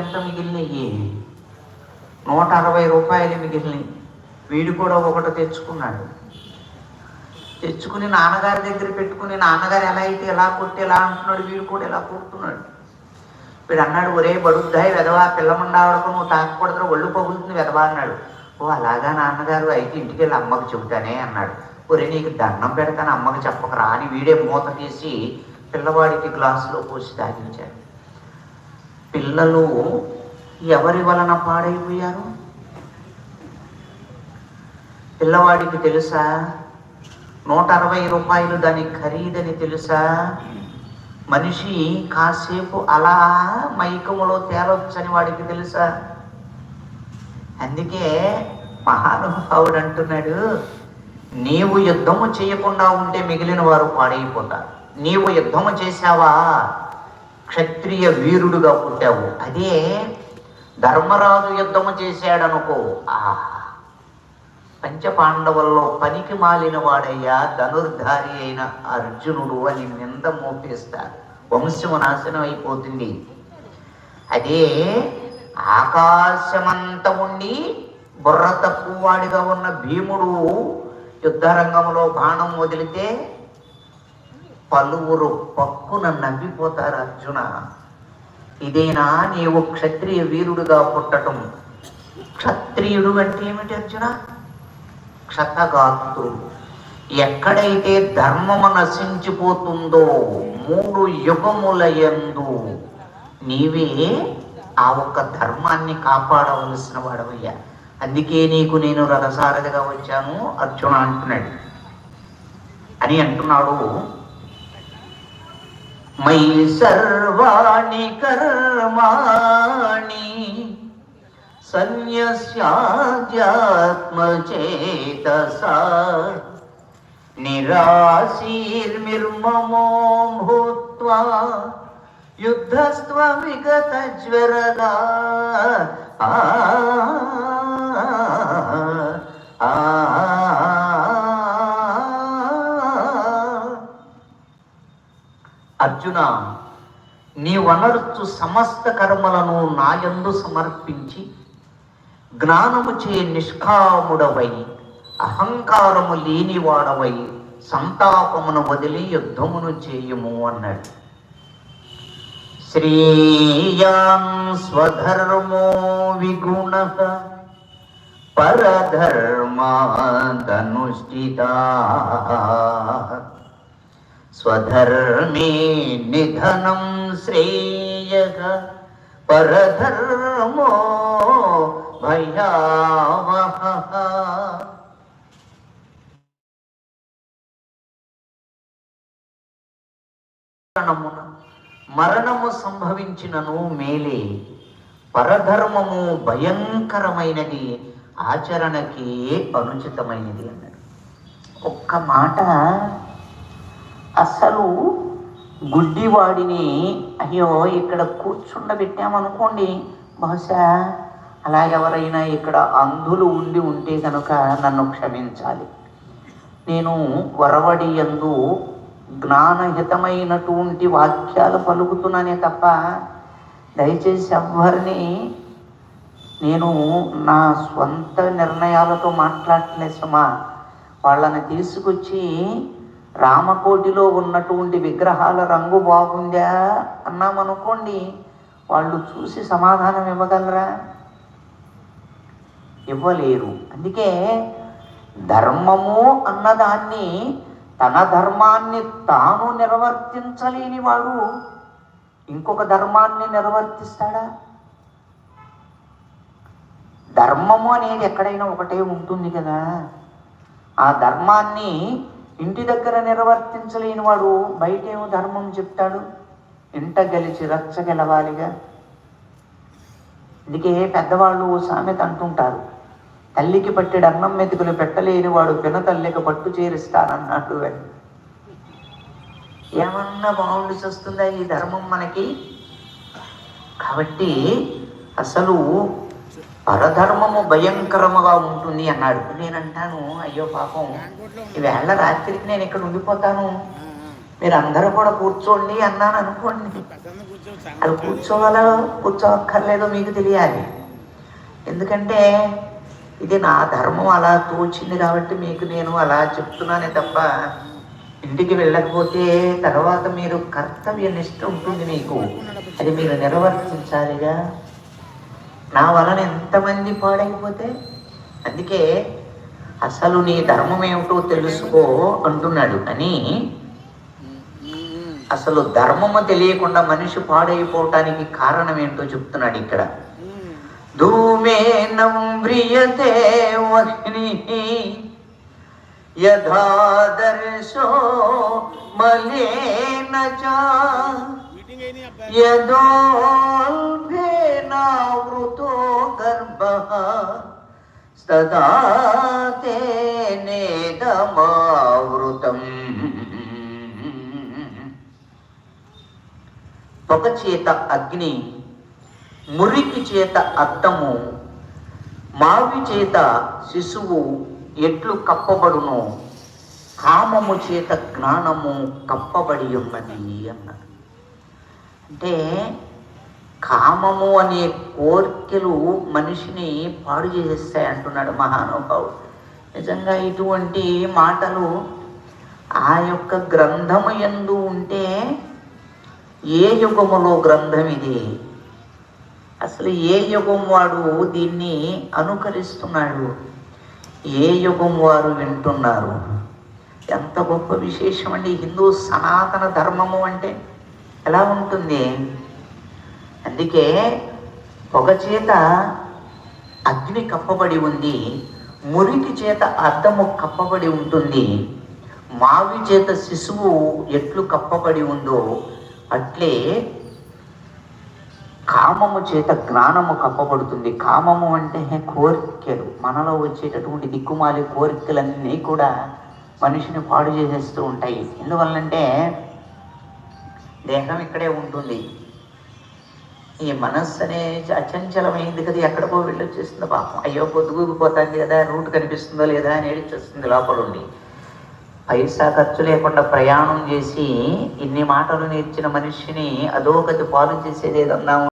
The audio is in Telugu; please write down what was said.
ఎంత మిగిలినవి నూట అరవై రూపాయలు మిగిలినాయి వీడు కూడా ఒకటి తెచ్చుకున్నాడు. తెచ్చుకుని నాన్నగారి దగ్గర పెట్టుకుని నాన్నగారు ఎలా అయితే ఎలా కొట్టి ఎలా అంటున్నాడు వీడు కూడా ఎలా కొడుతున్నాడు. వీడు అన్నాడు ఒరే బడుద్దాయి వెదవా పిల్లమండావడకు నువ్వు తాకూడదు ఒళ్ళు పగులుతుంది వెదవా అన్నాడు. ఓ అలాగా నాన్నగారు అయితే ఇంటికి వెళ్ళి అమ్మకు చెబుతానే అన్నాడు. ఒరే నీకు దండం పెడతాను అమ్మకి చెప్పకరా అని వీడే మూత తీసి పిల్లవాడికి గ్లాసులో పోసి తాగించాడు. పిల్లలు ఎవరి వలన పాడైపోయారు? పిల్లవాడికి తెలుసా? నూట అరవై రూపాయలు దాని ఖరీదని తెలుసా? మనిషి కాసేపు అలా మైకములో తేలొచ్చని వాడికి తెలుసా? అందుకే మహానుభావుడు అంటున్నాడు నీవు యుద్ధము చేయకుండా ఉంటే మిగిలిన వారు పాడైపోతారు. నీవు యుద్ధము చేశావా? క్షత్రియ వీరుడుగా పుట్టావు. అదే ధర్మరాజు యుద్ధము చేశాడనుకో. ఆహా. పంచపాండవుల్లో పనికి మాలిన వాడయ్యా ధనుర్ధారి అయిన అర్జునుడు అని నింద మోపేస్తారు వంశము నాశనం అయిపోతుంది. అదే ఆకాశమంత ఉండి బుర్ర తక్కువ వాడిగా ఉన్న భీముడు యుద్ధరంగంలో బాణం వదిలితే పలువురు పక్కున నవ్విపోతారు అర్జున. ఇదేనా నీవు క్షత్రియ వీరుడుగా పుట్టటం? క్షత్రియుడు అంటే ఏమిటి అర్జున? క్షతగాత్రుడు ఎక్కడైతే ధర్మము నశించిపోతుందో మూడు యుగముల ఎందు నీవే ఆ ఒక్క ధర్మాన్ని కాపాడవలసిన వాడవయ్యా. అందుకే నీకు నేను రథసారథిగా వచ్చాను అర్జున అంటున్నాడు. అని అంటున్నాడు మై సర్వాణి కర్మాణి సన్యస్యాధ్యాత్మచేతసా నిరాశీర్మిర్మమో భూత్వా యుద్ధస్త్వ విగత జ్వరగా ఆ ఆ, అర్జున నీ వనరుచు సమస్త కర్మలను నాయందు సమర్పించి జ్ఞానము చే నిష్కాముడవై అహంకారము లేనివాడవై సంతాపమును వదిలి యుద్ధమును చేయము అన్నాడు. శ్రేయాన్ స్వధర్మో విగుణ పరధర్మాదనుష్ఠితా స్వధర్మే నిధనం శ్రేయ పరధర్మో భయావహ మరణము సంభవించినను మేలే పరధర్మము భయంకరమైనది ఆచరణకి అనుచితమైనది అన్నాడు. ఒక్క మాట అసలు గుడ్డివాడిని అయ్యో ఇక్కడ కూర్చుండబెట్టామనుకోండి. బహుశా అలా ఎవరైనా ఇక్కడ అంధులు ఉండి ఉంటే కనుక నన్ను క్షమించాలి. నేను వరవడి యందు జ్ఞానహితమైనటువంటి వాక్యాలు పలుకుతున్నానే తప్ప దయచేసి ఎవ్వరిని నేను నా స్వంత నిర్ణయాలతో మాట్లాడట్లేదు సుమా వాళ్ళని తీసుకొచ్చి రామకోటిలో ఉన్నటువంటి విగ్రహాల రంగు బాగుందా? అన్నామనుకోండి వాళ్ళు చూసి సమాధానం ఇవ్వగలరా? ఇవ్వలేరు. అందుకే ధర్మము అన్నదాన్ని తన ధర్మాన్ని తాను నిర్వర్తించలేని వాడు ఇంకొక ధర్మాన్ని నిర్వర్తిస్తాడా? ధర్మము అనేది ఎక్కడైనా ఒకటే ఉంటుంది కదా. ఆ ధర్మాన్ని ఇంటి దగ్గర నిర్వర్తించలేని వాడు బయటేమో ధర్మం చెప్తాడు. ఇంట గెలిచి రచ్చ గెలవాలిగా. అందుకే పెద్దవాళ్ళు ఓ సామెత అంటుంటారు. తల్లికి పట్టెడు అన్నం మెతుకులు పెట్టలేని వాడు పిన తల్లికి పట్టు చేరిస్తానన్నాడు అని. ఏమన్నా బాగుండి వస్తుందా ఈ ధర్మం మనకి? కాబట్టి అసలు పరధర్మము భయంకరముగా ఉంటుంది అన్నాడు. నేనంటాను అయ్యో పాపం ఈవేళ రాత్రికి నేను ఇక్కడ ఉండిపోతాను. మీరు అందరూ కూడా కూర్చోండి అన్నాను అనుకోండి. అది కూర్చోవాలో కూర్చోక్కర్లేదో మీకు తెలియాలి. ఎందుకంటే ఇది నా ధర్మం అలా తోచింది కాబట్టి మీకు నేను అలా చెప్తున్నానే తప్ప ఇంటికి వెళ్ళకపోతే తర్వాత మీరు కర్తవ్య నిష్ట ఉంటుంది మీకు. అది మీరు నిర్వర్తించాలిగా. నా వలన ఎంతమంది పాడైపోతే? అందుకే అసలు నీ ధర్మం ఏమిటో తెలుసుకో అంటున్నాడు. అని అసలు ధర్మము తెలియకుండా మనిషి పాడైపోవటానికి కారణం ఏంటో చెప్తున్నాడు ఇక్కడ. ధూమేనం వ్రియతే వహ్ని యథాదర్శో మలేన చ సదా తేనేదమావృతం పొగ చేత అగ్ని మురికి చేత అద్దము మావి చేత శిశువు ఎట్లు కప్పబడును కామము చేత జ్ఞానము కప్పబడి ఉన్నది అన్నది. అంటే కామము అనే కోరికలు మనిషిని పాడు చేసేస్తాయి అంటున్నాడు మహానుభావుడు. నిజంగా ఇటువంటి మాటలు ఆ యొక్క గ్రంథము ఎందు ఉంటే ఏ యుగములో గ్రంథం ఇది? అసలు ఏ యుగం వాడు దీన్ని అనుకరిస్తున్నాడు? ఏ యుగం వారు వింటున్నారు? ఎంత గొప్ప విశేషం అండి హిందూ సనాతన ధర్మము అంటే ఎలా ఉంటుంది? అందుకే పొగ చేత అగ్ని కప్పబడి ఉంది మురికి చేత అద్దము కప్పబడి ఉంటుంది మావి చేత శిశువు ఎట్లు కప్పబడి ఉందో అట్లే కామము చేత జ్ఞానము కప్పబడుతుంది. కామము అంటే కోరికలు. మనలో వచ్చేటటువంటి దిక్కుమాలి కోరికలన్నీ కూడా మనిషిని పాడు చేసేస్తూ ఉంటాయి. ఎందువల్లంటే దేహం ఇక్కడే ఉంటుంది. ఈ మనస్సు అనే అచంచలమైంది కదా ఎక్కడికో వెళ్ళొచ్చేస్తుంది పాపం. అయ్యో పొద్దుగూగిపోతాంది కదా రూట్ కనిపిస్తుందో లేదా అని ఏడిచొస్తుంది లోపల ఉండి. పైసా ఖర్చు లేకుండా ప్రయాణం చేసి ఇన్ని మాటలు నేర్చిన మనిషిని అధోగతి పాలు చేసేది ఏదన్నా